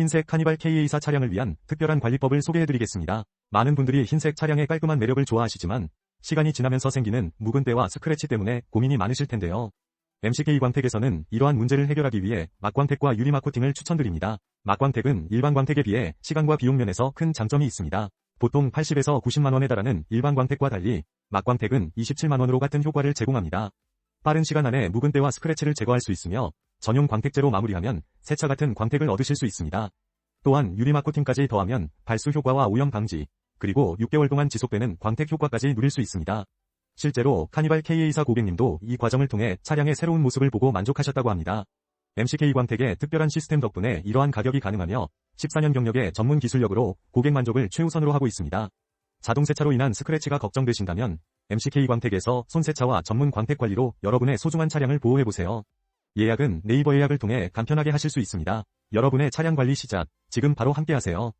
흰색 카니발 K-A4 차량을 위한 특별한 관리법을 소개해드리겠습니다. 많은 분들이 흰색 차량의 깔끔한 매력을 좋아하시지만 시간이 지나면서 생기는 묵은 때와 스크래치 때문에 고민이 많으실 텐데요. MCK 광택에서는 이러한 문제를 해결하기 위해 막광택과 유리막 코팅을 추천드립니다. 막광택은 일반 광택에 비해 시간과 비용 면에서 큰 장점이 있습니다. 보통 80에서 90만원에 달하는 일반 광택과 달리 막광택은 27만원으로 같은 효과를 제공합니다. 빠른 시간 안에 묵은 때와 스크래치를 제거할 수 있으며 전용 광택제로 마무리하면 세차 같은 광택을 얻으실 수 있습니다. 또한 유리막 코팅까지 더하면 발수 효과와 오염 방지, 그리고 6개월 동안 지속되는 광택 효과까지 누릴 수 있습니다. 실제로 카니발 K-A4 고객님도 이 과정을 통해 차량의 새로운 모습을 보고 만족하셨다고 합니다. MCK 광택의 특별한 시스템 덕분에 이러한 가격이 가능하며 14년 경력의 전문 기술력으로 고객 만족을 최우선으로 하고 있습니다. 자동 세차로 인한 스크래치가 걱정되신다면 MCK 광택에서 손세차와 전문 광택 관리로 여러분의 소중한 차량을 보호해보세요. 예약은 네이버 예약을 통해 간편하게 하실 수 있습니다. 여러분의 차량 관리 시작, 지금 바로 함께하세요.